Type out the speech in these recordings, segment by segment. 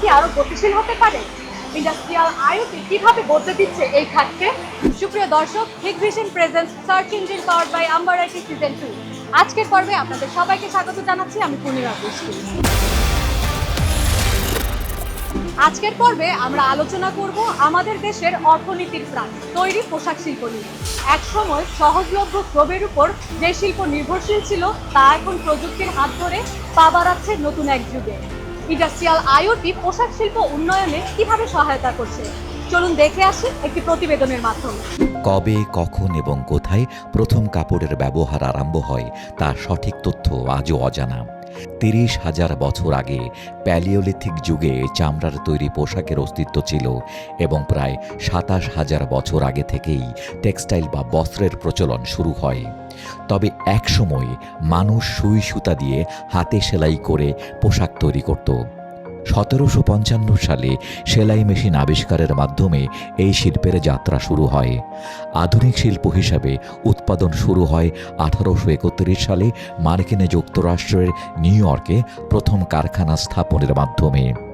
কি আরও গতিশীল হতে পারে? ইন্ডাস্ট্রিয়াল আইওটি কীভাবে বদলে দিচ্ছে এই খাতকে? সুপ্রিয় দর্শক হিগ vision presence search engine power by Ambar IT season two আজকের পর্বে আপনাদের সবাইকে স্বাগত জানাচ্ছি, আমি পূর্ণিমা বৃষ্টি আজকের পর্বে আমরা আলোচনা করব আমাদের দেশের অর্থনীতির প্রাণ, তৈরি পোশাক শিল্প নিয়ে। একসময় সহজলভ্য শ্রমের উপর যে শিল্প নির্ভরশীল ছিল, তা এখন প্রযুক্তির হাত ধরে পা বাড়াচ্ছে নতুন এক যুগে। ইন্ডাস্ট্রিয়াল আইওটি, পোশাক শিল্প উন্নয়নে কীভাবে সহায়তা করছে? চলুন দেখে আসি একটি প্রতিবেদনের মাধ্যমে। কবে, কখন এবং কোথায় প্রথম কাপড়ের ব্যবহার আরম্ভ হয় তার সঠিক তথ্য আজও অজানা। তিরিশ হাজার বছর আগে প্যালিওলিথিক যুগে চামড়ার তৈরি পোশাকের অস্তিত্ব ছিল এবং প্রায় সাতাশ হাজার বছর আগে থেকেই টেক্সটাইল বা বস্ত্রের প্রচলন শুরু হয়। তবে একসময় মানুষ সুই সুতা দিয়ে হাতে সেলাই করে পোশাক তৈরি করত। সতেরোশো পঞ্চান্ন সালে সেলাই মেশিন আবিষ্কারের মাধ্যমে এই শিল্পের যাত্রা শুরু হয়। আধুনিক শিল্প হিসাবে উৎপাদন শুরু হয় আঠারোশো একত্রিশ সালে মার্কিন যুক্তরাষ্ট্রের নিউ ইয়র্কে প্রথম কারখানা স্থাপনের মাধ্যমে।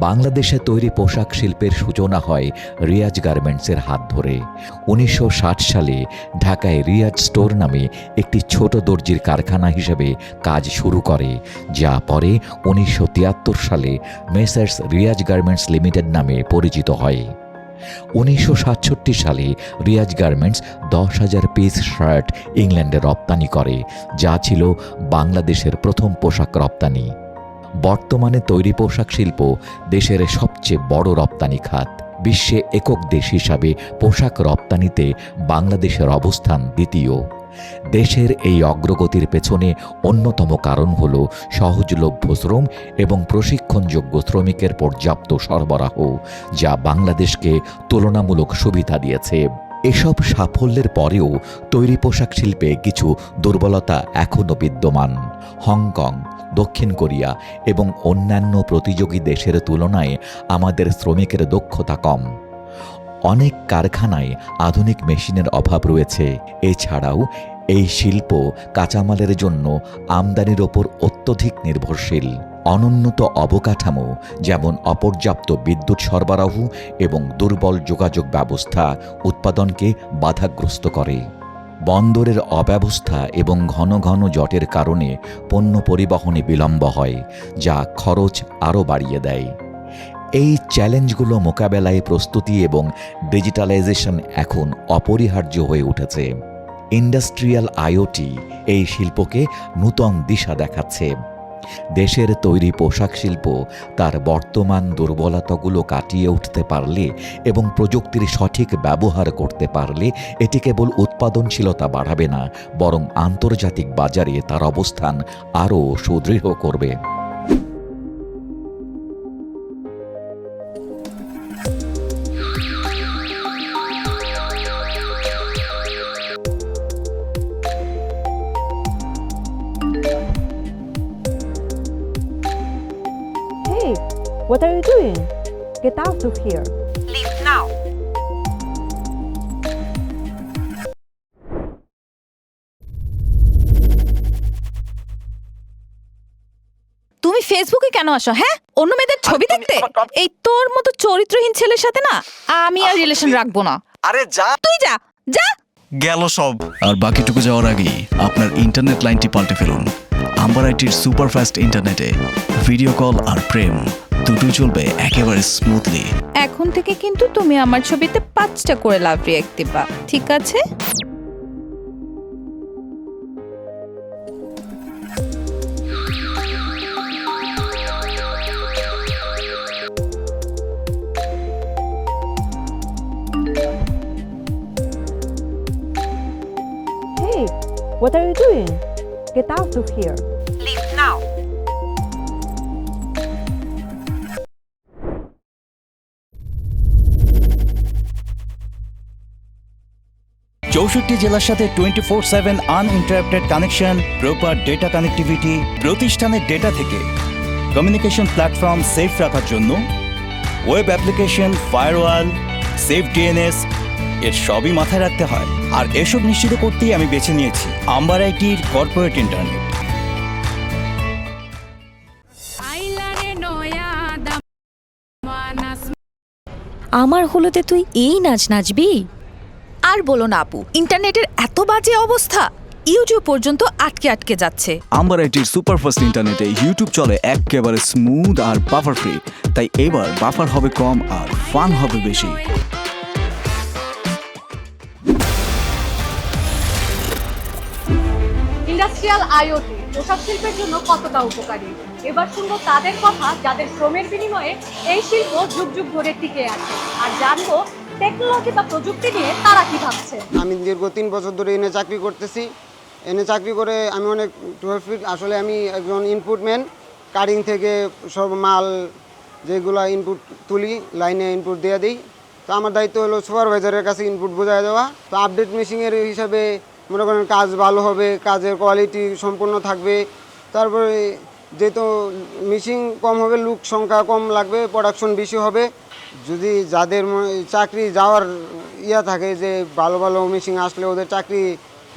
বাংলাদেশে তৈরি পোশাক শিল্পের সূচনা হয় রিয়াজ গার্মেন্টসের হাত ধরে। উনিশশো ষাট সালে ঢাকায় রিয়াজ স্টোর নামে একটি ছোট দর্জির কারখানা হিসেবে কাজ শুরু করে, যা পরে উনিশশো তিয়াত্তর সালে মেসার্স রিয়াজ গার্মেন্টস লিমিটেড নামে পরিচিত হয়। উনিশশো সাতষট্টি সালে রিয়াজ গার্মেন্টস দশ হাজার পিস শার্ট ইংল্যান্ডে রপ্তানি করে, যা ছিল বাংলাদেশের প্রথম পোশাক রপ্তানি। বর্তমানে তৈরি পোশাক শিল্প দেশের সবচেয়ে বড় রপ্তানি খাত। বিশ্বে একক দেশ হিসাবে পোশাক রপ্তানিতে বাংলাদেশের অবস্থান দ্বিতীয়। দেশের এই অগ্রগতির পেছনে অন্যতম কারণ হল সহজলভ্য শ্রম এবং প্রশিক্ষণযোগ্য শ্রমিকের পর্যাপ্ত সরবরাহ, যা বাংলাদেশকে তুলনামূলক সুবিধা দিয়েছে। এসব সাফল্যের পরেও তৈরি পোশাক শিল্পে কিছু দুর্বলতা এখনও বিদ্যমান। হংকং দক্ষিণ কোরিয়া এবং অন্যান্য প্রতিযোগী দেশের তুলনায় আমাদের শ্রমিকের দক্ষতা কম। অনেক কারখানায় আধুনিক মেশিনের অভাব রয়েছে। এছাড়াও এই শিল্প কাঁচামালের জন্য আমদানির ওপর অত্যধিক নির্ভরশীল। অনুন্নত অবকাঠামো যেমন অপর্যাপ্ত বিদ্যুৎ সরবরাহ এবং দুর্বল যোগাযোগ ব্যবস্থা উৎপাদনকে বাধাগ্রস্ত করে। বন্দরের অব্যবস্থা এবং ঘন ঘন জটের কারণে পণ্য পরিবহনে বিলম্ব হয়, যা খরচ আরও বাড়িয়ে দেয়। এই চ্যালেঞ্জগুলো মোকাবেলায় প্রস্তুতি এবং ডিজিটালাইজেশন এখন অপরিহার্য হয়ে উঠেছে। ইন্ডাস্ট্রিয়াল আইওটি এই শিল্পকে নূতন দিশা দেখাচ্ছে। দেশের তৈরি পোশাক শিল্প তার বর্তমান দুর্বলতাগুলো কাটিয়ে উঠতে পারলে এবং প্রযুক্তির সঠিক ব্যবহার করতে পারলে এটি কেবল উৎপাদনশীলতা বাড়াবে না, বরং আন্তর্জাতিক বাজারে তার অবস্থান আরও সুদৃঢ় করবে। Doing? Get out of here. Leave now. তুমি ফেসবুকে কেন আসো হ্যাঁ? অন্য মেয়েদের ছবি দেখতে? এই তোর মতো চরিত্রহীন ছেলের সাথে না আমি আর রিলেশন রাখব না। আরে যা। তুই যা যা। গেল সব। আর বাকিটুকু যাওয়ার আগেই আপনার ইন্টারনেট লাইনটি পাল্টে ফেলুন। আম্বার আইটির সুপারফাস্ট ইন্টারনেটে ভিডিও কল আর প্রেম। দুটোই চলবে একেবারে স্মুথলি এখন থেকে কিন্তু তুমি আমার ছবিতে পাঁচটা করে লাভ রিয়াক্ট দিবা ঠিক আছে Hey, what are you doing? Get out of here. চৌষট্টি জেলার সাথে twenty four seven uninterrupted connection proper data connectivity প্রতিষ্ঠানের ডেটা থেকে কমিউনিকেশন প্ল্যাটফর্ম সেফ রাখার জন্য web application firewall safe DNS এর সবই মাথায় রাখতে হয়। আর এসব নিশ্চিত করতেই আমি বেছে নিয়েছি আম্বার আইটির কর্পোরেট ইন্টারনেট আমার হলোতে তুই এই নাচ নাচবি? আর বলো না আপু ইন্টারনেটের এত বাজে অবস্থা ইউটিউব পর্যন্ত আটকে আটকে যাচ্ছে। আম্বার আইটির সুপারফাস্ট ইন্টারনেটে ইউটিউব চলে একেবারে স্মুথ আর বাফার ফ্রি তাই এবার বাফার হবে কম আর ফান হবে বেশি। ইন্ডাস্ট্রিয়াল আইওটি পোশাক শিল্পের জন্য কতটা উপকারী? এবার শুনব তাদের কথা যাদের শ্রমের বিনিময়ে এই শিল্প যুগ যুগ ধরে টিকে আছে। আর জানব টেকনোলজি বা প্রযুক্তি নিয়ে তারা কি ভাবছে? আমি দীর্ঘ তিন বছর ধরে এনে চাকরি করতেছি। এনে চাকরি করে আমি অনেক আসলে আমি একজন ইনপুটম্যান কাটিং থেকে সব মাল যেগুলো ইনপুট তুলি লাইনে ইনপুট দিয়ে দিই। তো আমার দায়িত্ব হলো সুপারভাইজারের কাছে ইনপুট বোঝায় দেওয়া। তো আপডেট মেশিনের হিসাবে মনে করেন কাজ ভালো হবে, কাজের কোয়ালিটি সম্পূর্ণ থাকবে। তারপরে যেহেতু মেশিন কম হবে লুক সংখ্যা কম লাগবে প্রোডাকশন বেশি হবে। যদি যাদের চাকরি যাওয়ার ইয়া থাকে যে ভালো ভালো মেশিন আসলে ওদের চাকরি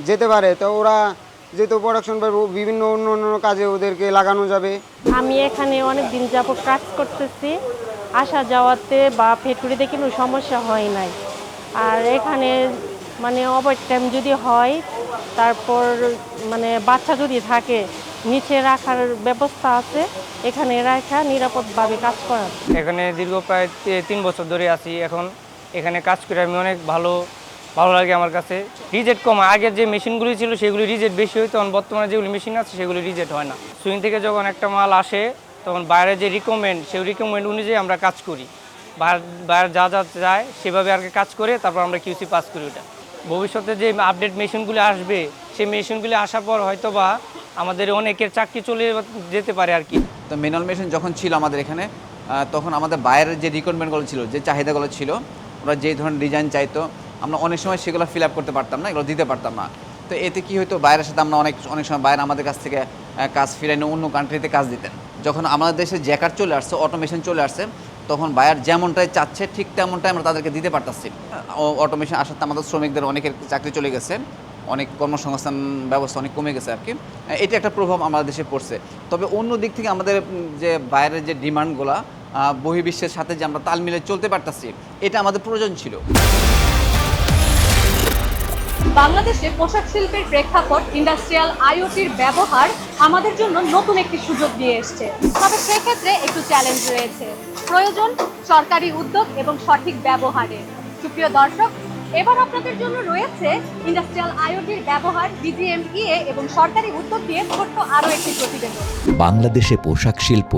যেতে পারে, তো ওরা যেহেতু প্রোডাকশন বিভিন্ন অন্য অন্য কাজে ওদেরকে লাগানো যাবে। আমি এখানে অনেক দিন যাবত কাজ করতেছি, আসা যাওয়াতে বা ফ্যাক্টরিতে কোনো সমস্যা হয় নাই। আর এখানে মানে ওভার টাইম যদি হয়, তারপর মানে বাচ্চা যদি থাকে নিচে রাখার ব্যবস্থা আছে। এখানে রাখা নিরাপদভাবে কাজ করার। এখানে দীর্ঘ প্রায় তিন বছর ধরে আছি। এখন এখানে কাজ করে আমি অনেক ভালো ভালো লাগে আমার কাছে। রিজেক্ট কম হয়। আগের যে মেশিনগুলি ছিল সেগুলি রিজেক্ট বেশি হইতো তখন বর্তমানে যেগুলি মেশিন আছে সেগুলি রিজেক্ট হয় না। সুইং থেকে যখন একটা মাল আসে, তখন বাইরে যে রিকমেন্ড সেই রিকমেন্ড অনুযায়ী আমরা কাজ করি। বাইরে যা যা যায়, সেভাবে আর কাজ করে, তারপর আমরা কিউসি পাস করি ওটা। ভবিষ্যতে যে আপডেট মেশিনগুলি আসবে, সেই মেশিনগুলি আসার পর হয়তো বা আমাদের অনেকের চাকরি চলে যেতে পারে আর কি। তো ম্যানুয়াল মেশিন যখন ছিল আমাদের এখানে তখন আমাদের বাইরের যে রিকোয়ারমেন্টগুলো ছিল, যে চাহিদাগুলো ছিল, ওরা যেই ধরনের ডিজাইন চাইতো, আমরা অনেক সময় সেগুলো ফিল আপ করতে পারতাম না, এগুলো দিতে পারতাম না। তো এতে কি হয়তো বাইরের সাথে আমরা অনেক অনেক সময় বাইরে আমাদের কাছ থেকে কাজ ফিরাই নিয়ে অন্য কান্ট্রিতে কাজ দিতেন। যখন আমাদের দেশে জ্যাকার চলে আসছে অটোমেশন চলে আসছে, তখন বায়ার যেমনটাই চাচ্ছে, ঠিক তেমনটাই আমরা তাদেরকে দিতে পারতাছি। অটোমেশন আসাতে আমাদের শ্রমিকদের অনেকের চাকরি চলে গেছে। অনেক কর্মসংস্থান ব্যবস্থা অনেক কমে গেছে আর কি। এটা একটা প্রভাব আমাদের দেশে পড়ছে। তবে অন্য দিক থেকে আমাদের যে বাইরের যে ডিমান্ডগুলা বহির্বিশ্বের সাথে যে আমরা তাল মিলে চলতে পারতাছি, এটা আমাদের প্রয়োজন ছিল। বাংলাদেশে পোশাক শিল্পের প্রেক্ষাপট ইন্ডাস্ট্রিয়াল আইওটির ব্যবহার আমাদের জন্য নতুন একটি সুযোগ দিয়ে এসছে। তবে সেক্ষেত্রে একটু চ্যালেঞ্জ রয়েছে। প্রয়োজন সরকারি উদ্যোগ এবং সঠিক ব্যবহারে। সুপ্রিয় দর্শক এবার আপনাদের জন্য রয়েছে ইন্ডাস্ট্রিয়াল আইওটির ব্যবহার বিজিএমইএ এবং সরকারি উদ্যোগ দিয়ে ছোট্ট আরও একটি প্রতিবেদন। বাংলাদেশে পোশাক শিল্প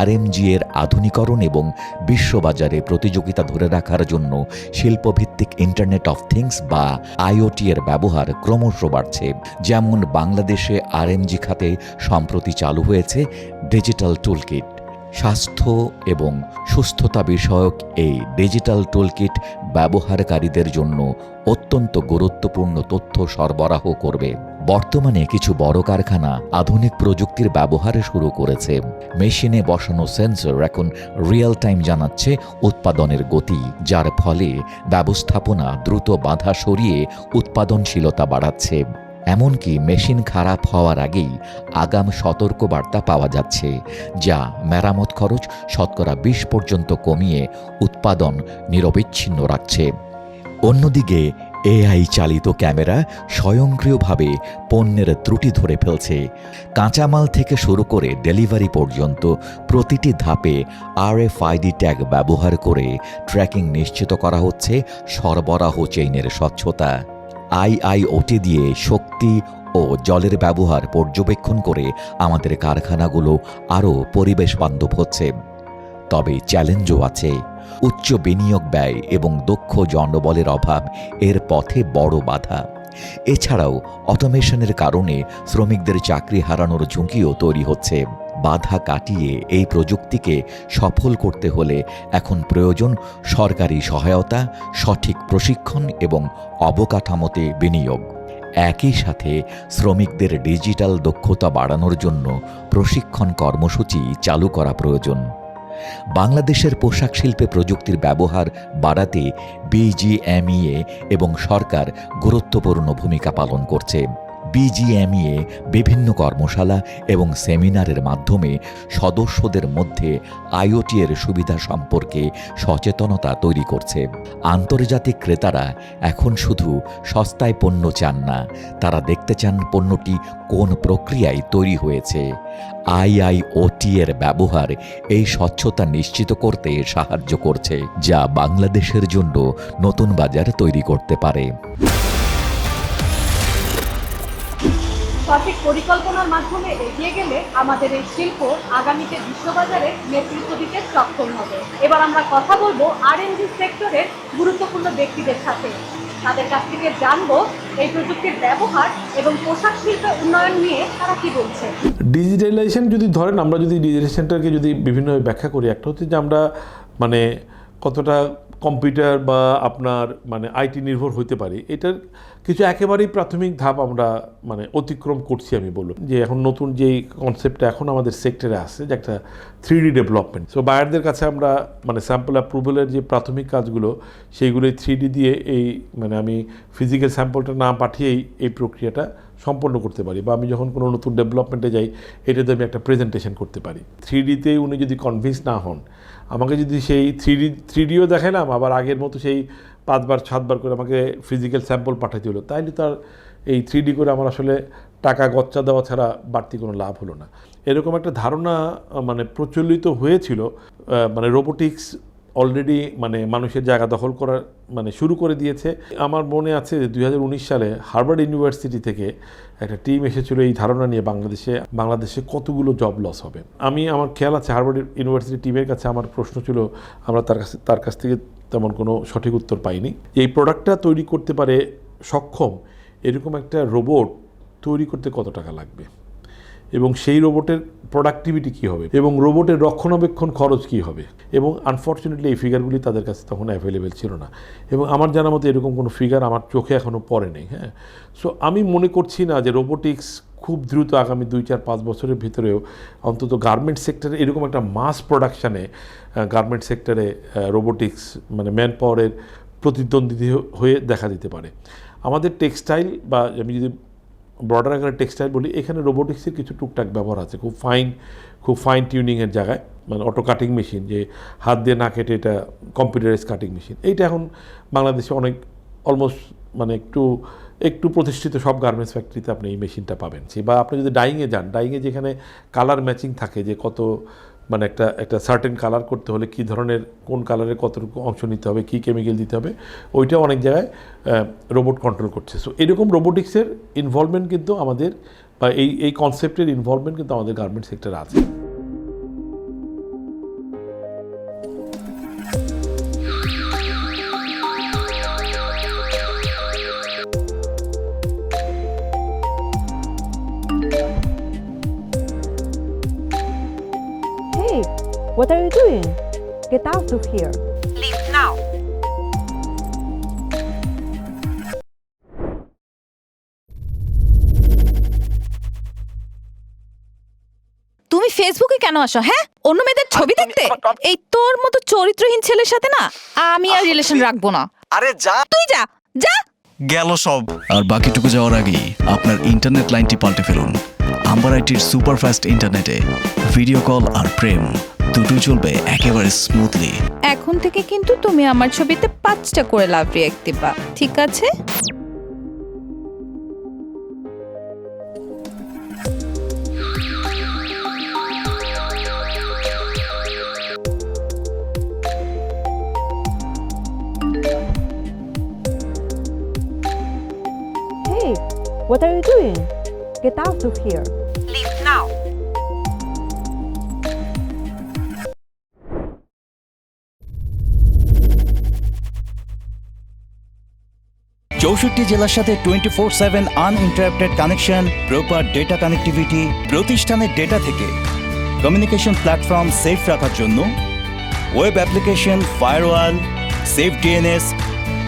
আরএমজি এর আধুনিকরণ এবং বিশ্ববাজারে প্রতিযোগিতা ধরে রাখার জন্য শিল্পভিত্তিক ইন্টারনেট অফ থিংস বা আইওটি এর ব্যবহার ক্রমশ বাড়ছে। যেমন বাংলাদেশে আরএমজি খাতে সম্প্রতি চালু হয়েছে ডিজিটাল টুলকিট স্বাস্থ্য এবং সুস্থতা বিষয়ক এই ডিজিটাল টুলকিট ব্যবহারকারীদের জন্য অত্যন্ত গুরুত্বপূর্ণ তথ্য সরবরাহ করবে। বর্তমানে কিছু বড় কারখানা আধুনিক প্রযুক্তির ব্যবহার শুরু করেছে। মেশিনে বসানো সেন্সর এখন রিয়েল টাইম জানাচ্ছে উৎপাদনের গতি, যার ফলে ব্যবস্থাপনা দ্রুত বাধা সরিয়ে উৎপাদনশীলতা বাড়াচ্ছে। এমনকি মেশিন খারাপ হওয়ার আগেই আগাম সতর্কবার্তা পাওয়া যাচ্ছে, যা মেরামত খরচ শতকরা বিশ পর্যন্ত কমিয়ে উৎপাদন নিরবিচ্ছিন্ন রাখছে। অন্যদিকে, এআই চালিত ক্যামেরা স্বয়ংক্রিয়ভাবে পণ্যের ত্রুটি ধরে ফেলছে। কাঁচামাল থেকে শুরু করে ডেলিভারি পর্যন্ত প্রতিটি ধাপে আরএফআইডি ট্যাগ ব্যবহার করে ট্র্যাকিং নিশ্চিত করা হচ্ছে সরবরাহ চেইনের স্বচ্ছতা। আইআইওটি দিয়ে শক্তি ও জলের ব্যবহার পর্যবেক্ষণ করে আমাদের কারখানাগুলো আরও পরিবেশ বান্ধব হচ্ছে। তবে চ্যালেঞ্জও আছে। উচ্চ বিনিয়োগ ব্যয় এবং দক্ষ জনবলের অভাব এর পথে বড় বাধা। এছাড়াও অটোমেশনের কারণে শ্রমিকদের চাকরি হারানোর ঝুঁকিও তৈরি হচ্ছে। বাধা কাটিয়ে এই প্রযুক্তিকে সফল করতে হলে এখন প্রয়োজন সরকারি সহায়তা, সঠিক প্রশিক্ষণ এবং অবকাঠামোতে বিনিয়োগ। একই সাথে শ্রমিকদের ডিজিটাল দক্ষতা বাড়ানোর জন্য প্রশিক্ষণ কর্মসূচি চালু করা প্রয়োজন। বাংলাদেশের পোশাক শিল্পে প্রযুক্তির ব্যবহার বাড়াতে বিজিএমইএ এবং সরকার গুরুত্বপূর্ণ ভূমিকা পালন করছে। বিজিএমইএ বিভিন্ন কর্মশালা এবং সেমিনারের মাধ্যমে সদস্যদের মধ্যে আইওটি এর সুবিধা সম্পর্কে সচেতনতা তৈরি করছে। আন্তর্জাতিক ক্রেতারা এখন শুধু সস্তায় পণ্য চান না, তারা দেখতে চান পণ্যটি কোন প্রক্রিয়ায় তৈরি হয়েছে। আইআইওটি এর ব্যবহার এই স্বচ্ছতা নিশ্চিত করতে সাহায্য করছে, যা বাংলাদেশের জন্য নতুন বাজার তৈরি করতে পারে। সঠিক পরিকল্পনার মাধ্যমে এগিয়ে গেলে আমাদের এই শিল্প আগামীতে বিশ্ববাজারে নেতৃত্ব দিতে সক্ষম হবে। এবার আমরা কথা বলব আর সেক্টরের গুরুত্বপূর্ণ ব্যক্তিদের সাথে। তাদের কাছ থেকে জানব এই প্রযুক্তির ব্যবহার এবং পোশাক শিল্পের উন্নয়ন নিয়ে তারা কি বলছে। ডিজিটালাইজেশন যদি ধরেন, আমরা যদি ডিজিটালাইজেশনটাকে যদি বিভিন্নভাবে ব্যাখ্যা করি, একটা হচ্ছে যে আমরা মানে কতটা কম্পিউটার বা আপনার মানে আইটি নির্ভর হইতে পারি, এটার কিছু একেবারেই প্রাথমিক ধাপ আমরা মানে অতিক্রম করছি আমি বলব। যে এখন নতুন যেই কনসেপ্টটা এখন আমাদের সেক্টরে আসছে যে একটা থ্রি ডি ডেভেলপমেন্ট সো বায়ারদের কাছে আমরা মানে স্যাম্পল অ্যাপ্রুভালের যে প্রাথমিক কাজগুলো সেইগুলো থ্রি ডি দিয়ে এই মানে আমি ফিজিক্যাল স্যাম্পলটা না পাঠিয়েই এই প্রক্রিয়াটা সম্পন্ন করতে পারি। বা আমি যখন কোনো নতুন ডেভেলপমেন্টে যাই, এটাতে আমি একটা প্রেজেন্টেশন করতে পারি। থ্রি ডিতে উনি যদি কনভিন্স না হন, আমাকে যদি সেই থ্রি ডি থ্রি ডিও দেখালাম আবার আগের মতো সেই পাঁচবার, সাতবার করে আমাকে ফিজিক্যাল স্যাম্পল পাঠাতে হলো। তাইলে তার এই থ্রি করে আমার আসলে টাকা গচ্চা দেওয়া ছাড়া বাড়তি কোনো লাভ হলো না। এরকম একটা ধারণা মানে প্রচলিত হয়েছিল মানে রোবোটিক্স অলরেডি মানে মানুষের জায়গা দখল করার মানে শুরু করে দিয়েছে। আমার মনে আছে যে দুই হাজার উনিশ সালে হার্ভার্ড ইউনিভার্সিটি থেকে একটা টিম এসেছিল এই ধারণা নিয়ে বাংলাদেশে বাংলাদেশে কতগুলো জব লস হবে। আমি, আমার খেয়াল আছে হার্ভার্ড ইউনিভার্সিটি টিমের কাছে আমার প্রশ্ন ছিল, আমরা তার কাছে, তার কাছ থেকে তেমন কোনো সঠিক উত্তর পাইনি। এই প্রোডাক্টটা তৈরি করতে পারে সক্ষম এরকম একটা রোবট তৈরি করতে কত টাকা লাগবে? এবং সেই রোবটের প্রোডাক্টিভিটি কী হবে? এবং রোবটের রক্ষণাবেক্ষণ খরচ কী হবে? এবং আনফর্চুনেটলি এই ফিগারগুলি তাদের কাছে তখন অ্যাভেলেবেল ছিল না। এবং আমার জানা মতো এরকম কোনো ফিগার আমার চোখে এখনও পড়ে নেই হ্যাঁ? সো আমি মনে করছি না যে রোবোটিক্স খুব দ্রুত আগামী দুই, চার, পাঁচ বছরের ভিতরেও অন্তত গার্মেন্ট সেক্টরে এরকম একটা মাস প্রোডাকশানে গার্মেন্ট সেক্টরে রোবোটিক্স মানে ম্যান পাওয়ারের প্রতিদ্বন্দ্বী হয়ে দেখা দিতে পারে। আমাদের টেক্সটাইল বা আমি যদি ব্রডার আকারে টেক্সটাইল বলি, এখানে রোবোটিক্সের কিছু টুকটাক ব্যবহার আছে, খুব ফাইন খুব ফাইন টিউনিংয়ের জায়গায় মানে অটো কাটিং মেশিন যে হাত দিয়ে না কেটে এটা কম্পিউটারাইজ কাটিং মেশিন এইটা এখন বাংলাদেশে অনেক অলমোস্ট মানে একটু একটু প্রতিষ্ঠিত সব গার্মেন্টস ফ্যাক্টরিতে আপনি এই মেশিনটা পাবেন। সে বা আপনি যদি ডাইংয়ে যান ডাইংয়ে যেখানে কালার ম্যাচিং থাকে যে কত মানে একটা একটা সার্টেন কালার করতে হলে কি ধরনের, কোন কালারে কতটুকু অংশ নিতে হবে, কি কেমিক্যাল দিতে হবে ওইটা অনেক জায়গায় রোবট কন্ট্রোল করছে। সো এরকম রোবোটিক্সের ইনভলভমেন্ট কিন্তু আমাদের বা এই এই কনসেপ্টের ইনভলভমেন্ট কিন্তু আমাদের গার্মেন্ট সেক্টরে আছে। Hey, what are you doing? Get out of here. তুমি ফেসবুকে কেন আসো হ্যাঁ? অন্য মেয়েদের ছবি দেখতে? এই তোর মতো চরিত্রহীন ছেলের সাথে না আমি আর রিলেশন রাখব না। আরে যা। তুই যা যা। গেল সব। আর বাকিটুকু যাওয়ার আগেই আপনার ইন্টারনেট লাইনটি পাল্টে ফেলুন। আম্বার আইটির সুপারফাস্ট ইন্টারনেটে ভিডিও কল আর প্রেম দুটোই চলবে একেবারে স্মুথলি এখন থেকে কিন্তু তুমি আমার ছবিতে পাঁচটা করে লাভ রিয়াক্ট দিবা ঠিক আছে Hey, what are you doing? Get out of here. চৌষট্টি জেলার সাথে twenty four seven uninterrupted connection proper data connectivity প্রতিষ্ঠানের ডেটা থেকে কমিউনিকেশন প্ল্যাটফর্ম সেফ রাখার জন্য web application firewall safe DNS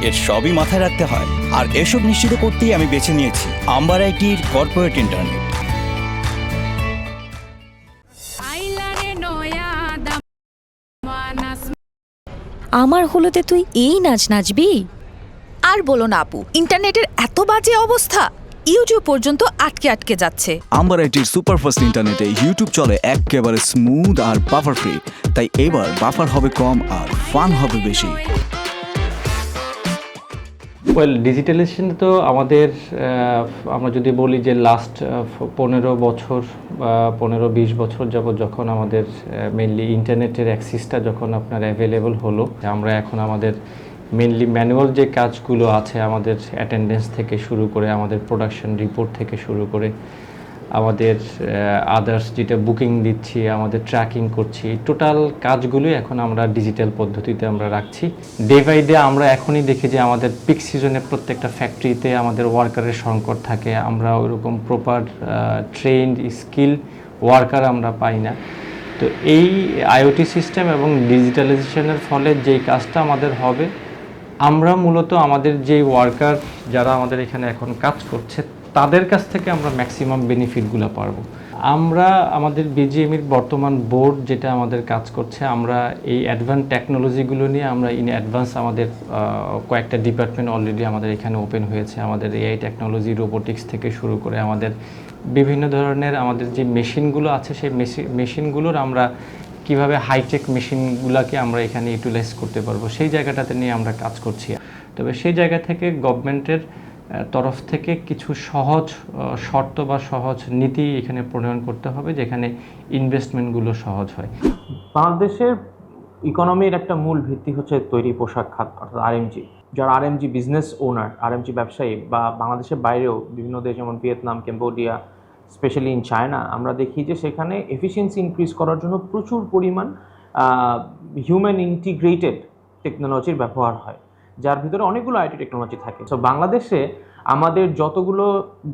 এর সবই মাথায় রাখতে হয়। আর এসব নিশ্চিত করতেই আমি বেছে নিয়েছি আম্বার আইটির কর্পোরেট ইন্টারনেট আমার হলোতে তুই এই নাচ নাচবি? আর বলো না আপু ইন্টারনেটের এত বাজে অবস্থা ইউটিউব পর্যন্ত আটকে আটকে যাচ্ছে। আম্বার আইটির সুপারফাস্ট ইন্টারনেটে ইউটিউব চলে একেবারে স্মুথ আর বাফার ফ্রি তাই এবার বাফার হবে কম আর ফান হবে বেশি। ওয়েল ডিজিটালাইজেশন তো আমাদের আমরা যদি বলি যে লাস্ট পনেরো বছর বা পনেরো বিশ বছর যাবত যখন আমাদের মেনলি ইন্টারনেটের অ্যাক্সেসটা যখন আপনার অ্যাভেলেবল হলো আমরা এখন আমাদের মেনলি ম্যানুয়াল যে কাজগুলো আছে আমাদের অ্যাটেন্ডেন্স থেকে শুরু করে, আমাদের প্রোডাকশন রিপোর্ট থেকে শুরু করে, আমাদের আদার্স যেটা বুকিং দিচ্ছি, আমাদের ট্র্যাকিং করছি টোটাল কাজগুলোই এখন আমরা ডিজিটাল পদ্ধতিতে আমরা রাখছি। ডে বাই ডে আমরা এখনই দেখি যে আমাদের পিক সিজনে প্রত্যেকটা ফ্যাক্টরিতে আমাদের ওয়ার্কারের সংকট থাকে, আমরা ওইরকম প্রপার ট্রেন্ড স্কিল ওয়ার্কার আমরা পাই না। তো এই আইওটি সিস্টেম এবং ডিজিটালাইজেশনের ফলে যেই কাজটা আমাদের হবে আমরা মূলত আমাদের যে ওয়ার্কার যারা আমাদের এখানে এখন কাজ করছে, তাদের কাছ থেকে আমরা ম্যাক্সিমাম বেনিফিটগুলো পারব। আমরা আমাদের বিজিএমির বর্তমান বোর্ড যেটা আমাদের কাজ করছে, আমরা এই অ্যাডভান্স টেকনোলজিগুলো নিয়ে আমরা ইন অ্যাডভান্স আমাদের কয়েকটা ডিপার্টমেন্ট অলরেডি আমাদের এখানে ওপেন হয়েছে। আমাদের এআই টেকনোলজি রোবোটিক্স থেকে শুরু করে আমাদের বিভিন্ন ধরনের আমাদের যে মেশিনগুলো আছে, সেই মেশিনগুলোর আমরা কীভাবে হাইটেক মেশিনগুলোকে আমরা এখানে ইউটিলাইজ করতে পারব, সেই জায়গাটাতে নিয়ে আমরা কাজ করছি। তবে সেই জায়গা থেকে গভর্নমেন্টের তরফ থেকে কিছু সহজ শর্ত বা সহজ নীতি এখানে প্রণয়ন করতে হবে, যেখানে ইনভেস্টমেন্টগুলো সহজ হয়। বাংলাদেশের ইকোনমির একটা মূল ভিত্তি হচ্ছে তৈরি পোশাক খাত, অর্থাৎ আরএমজি যারা আরএমজি বিজনেস ওনার আরএমজি ব্যবসায়ী বা বাংলাদেশের বাইরেও বিভিন্ন দেশ, যেমন Vietnam Cambodia specially in China আমরা দেখি যে সেখানে এফিসিয়েন্সি ইনক্রিজ করার জন্য প্রচুর পরিমাণ হিউম্যান ইন্টিগ্রেটেড টেকনোলজির ব্যবহার হয়, যার ভিতরে অনেকগুলো আইটি টেকনোলজি থাকে। সো বাংলাদেশে আমাদের যতগুলো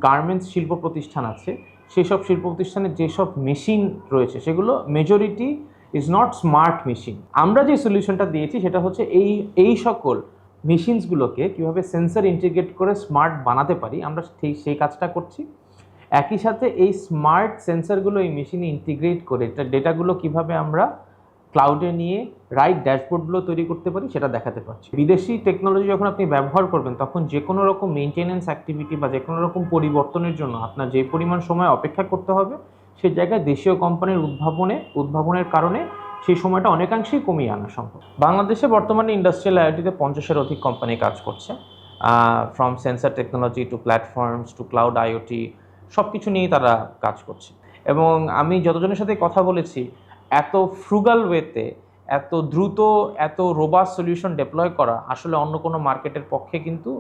গার্মেন্টস শিল্প প্রতিষ্ঠান আছে সেই সব শিল্প প্রতিষ্ঠানে যেসব মেশিন রয়েছে, সেগুলো majority is not smart machine আমরা যে সলিউশনটা দিয়েছি, সেটা হচ্ছে এই এই সকল মেশিনসগুলোকে কীভাবে সেন্সর ইন্টিগ্রেট করে স্মার্ট বানাতে পারি, আমরা সেই সেই কাজটা করছি। একই সাথে এই স্মার্ট সেন্সরগুলো এই মেশিনে ইন্টিগ্রেট করে ডেটাগুলো কীভাবে আমরা ক্লাউডে নিয়ে রাইট ড্যাশবোর্ডগুলো তৈরি করতে পারি সেটা দেখাতে পারছি। বিদেশি টেকনোলজি যখন আপনি ব্যবহার করবেন, তখন যে কোনো রকম মেনটেনেন্স অ্যাক্টিভিটি বা যে কোনো রকম পরিবর্তনের জন্য আপনার যে পরিমাণ সময় অপেক্ষা করতে হবে সেই জায়গায় দেশীয় কোম্পানির উদ্ভাবনে, উদ্ভাবনের কারণে সেই সময়টা অনেকাংশেই কমিয়ে আনা সম্ভব। বাংলাদেশে বর্তমানে ইন্ডাস্ট্রিয়াল আইওটিতে পঞ্চাশের অধিক কোম্পানি কাজ করছে। From sensor technology to platforms to cloud IoT সব কিছু নিয়েই তারা কাজ করছে। এবং আমি যতজনের সাথে কথা বলেছি, এত ফ্রুগাল ওয়েতে এত দ্রুত, এত রোবাস সলিউশন ডেপ্লয় করা আসলে অন্য কোনো মার্কেটের পক্ষে কিন্তু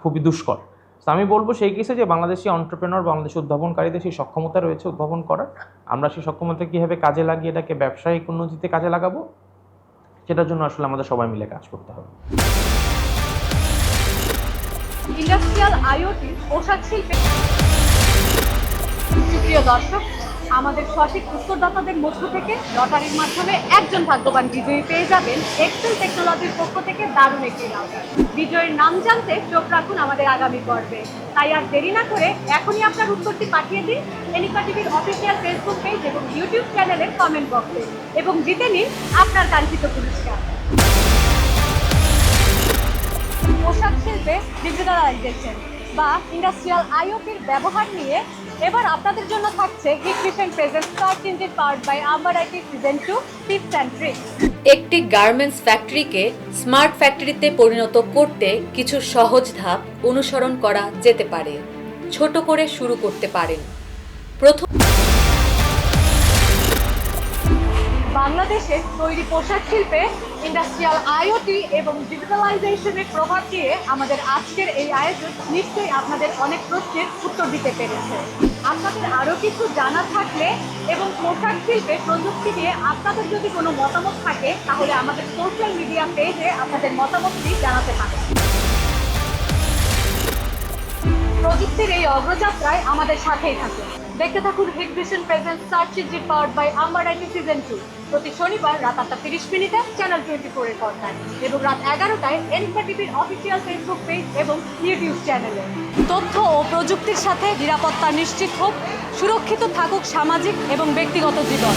খুবই দুষ্কর। তো আমি বলব সেই কেসে যে বাংলাদেশি অন্টারপ্রেনর বাংলাদেশি উদ্ভাবনকারীদের সেই সক্ষমতা রয়েছে উদ্ভাবন করার। আমরা সেই সক্ষমতা কীভাবে কাজে লাগিয়ে এটাকে ব্যবসায়িক উন্নতিতে কাজে লাগাবো, সেটার জন্য আসলে আমাদের সবাই মিলে কাজ করতে হবে। ইন্ডাস্ট্রিয়াল আইওটি পোশাক শিল্পে সুপ্রিয় দর্শক, আমাদের সঠিক উত্তরদাতাদের মধ্য থেকে লটারির মাধ্যমে একজন ভাগ্যবান বিজয়ী পেয়ে যাবেন এক্সেল টেকনোলজির পক্ষ থেকে দারুণ একটি নাম। বিজয়ীর নাম জানতে চোখ রাখুন আমাদের আগামী পর্বে। তাই আর দেরি না করে এখনই আপনার উত্তরটি পাঠিয়ে দিন এনিকা টিভির অফিসিয়াল ফেসবুক পেজ এবং ইউটিউব চ্যানেলের কমেন্ট বক্সে এবং জিতে নিন আপনার কাঙ্ক্ষিত পুরস্কার। পোশাক শিল্পে ডিজিটালাইজেশন বা ইন্ডাস্ট্রিয়াল আইওটির ব্যবহার নিয়ে এবার আপনাদের জন্য থাকছে hit vision present search engine powered by Amber IT season two tips and একটি গার্মেন্টস ফ্যাক্টরিকে স্মার্ট ফ্যাক্টরিতে পরিণত করতে কিছু সহজ ধাপ অনুসরণ করা যেতে পারে। ছোট করে শুরু করতে পারেন। প্রথম বাংলাদেশের তৈরি পোশাক শিল্পে ইন্ডাস্ট্রিয়াল আইওটি এবং ডিজিটালাইজেশনের প্রভাব দিয়ে আমাদের আজকের এই আয়োজন নিশ্চয়ই আপনাদের অনেক প্রশ্নের উত্তর দিতে পেরেছে। আপনাদের আরও কিছু জানা থাকলে এবং পোশাক শিল্পে প্রযুক্তি নিয়ে আপনাদের যদি কোনো মতামত থাকে, তাহলে আমাদের সোশ্যাল মিডিয়া পেজে আপনাদের মতামতটি জানাতে পারেন। প্রযুক্তির এই অগ্রযাত্রায় আমাদের সাথেই থাকুন। দেখতে থাকুন hit vision present search engine powered by Amber IT season two প্রতি শনিবার রাত আটটা তিরিশ মিনিটে চ্যানেল টোয়েন্টি ফোর এর পর্দায় এবং রাত এগারোটায় এনকা টিভির অফিসিয়াল ফেসবুক পেজ এবং ইউটিউব চ্যানেলে তথ্য ও প্রযুক্তির সাথে নিরাপত্তা নিশ্চিত হোক, সুরক্ষিত থাকুক সামাজিক এবং ব্যক্তিগত জীবন।